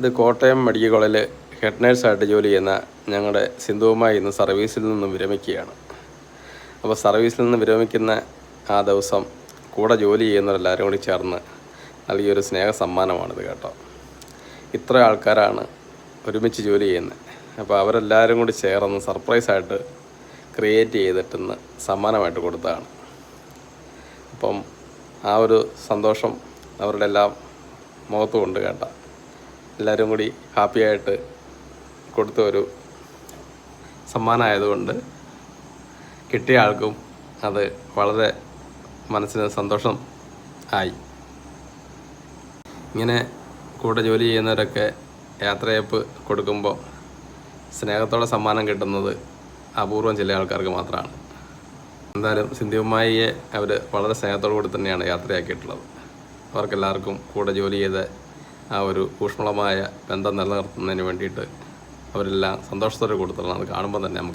ഇത് കോട്ടയം മെഡിക്കൽ കോളേജിൽ ഹെഡ് നേഴ്സായിട്ട് ജോലി ചെയ്യുന്ന ഞങ്ങളുടെ സിന്ധുവുമായി ഇന്ന് സർവീസിൽ നിന്നും വിരമിക്കുകയാണ്. അപ്പോൾ സർവീസിൽ നിന്ന് വിരമിക്കുന്ന ആ ദിവസം കൂടെ ജോലി ചെയ്യുന്നവരെല്ലാവരും കൂടി ചേർന്ന് നൽകിയൊരു സ്നേഹ സമ്മാനമാണിത് കേട്ടോ. ഇത്ര ആൾക്കാരാണ് ഒരുമിച്ച് ജോലി ചെയ്യുന്നത്. അപ്പോൾ അവരെല്ലാവരും കൂടി ചേർന്ന് സർപ്രൈസായിട്ട് ക്രിയേറ്റ് ചെയ്തിട്ടെന്ന് സമ്മാനമായിട്ട് കൊടുത്തതാണ്. അപ്പം ആ ഒരു സന്തോഷം അവരുടെ എല്ലാം മുഖത്തും ഉണ്ട് കേട്ട. എല്ലാവരും കൂടി ഹാപ്പിയായിട്ട് കൊടുത്ത ഒരു സമ്മാനമായതുകൊണ്ട് കിട്ടിയ ആൾക്കും അത് വളരെ മനസ്സിന് സന്തോഷം ആയി. ഇങ്ങനെ കൂടെ ജോലി ചെയ്യുന്നവരൊക്കെ യാത്രയപ്പ് കൊടുക്കുമ്പോൾ സ്നേഹത്തോടെ സമ്മാനം കിട്ടുന്നത് അപൂർവം ചില ആൾക്കാർക്ക് മാത്രമാണ്. എന്തായാലും സിന്ധുമായിയെ അവർ വളരെ സ്നേഹത്തോടു കൂടി തന്നെയാണ് യാത്രയാക്കിയിട്ടുള്ളത്. അവർക്കെല്ലാവർക്കും കൂടെ ജോലി ചെയ്ത് ആ ഒരു ഊഷ്മളമായ ബന്ധം നിലനിർത്തുന്നതിന് വേണ്ടിയിട്ട് അവരെല്ലാം സന്തോഷത്തോടെ കൊടുത്തുള്ളതാണ് അത് കാണുമ്പോൾ തന്നെ നമുക്ക്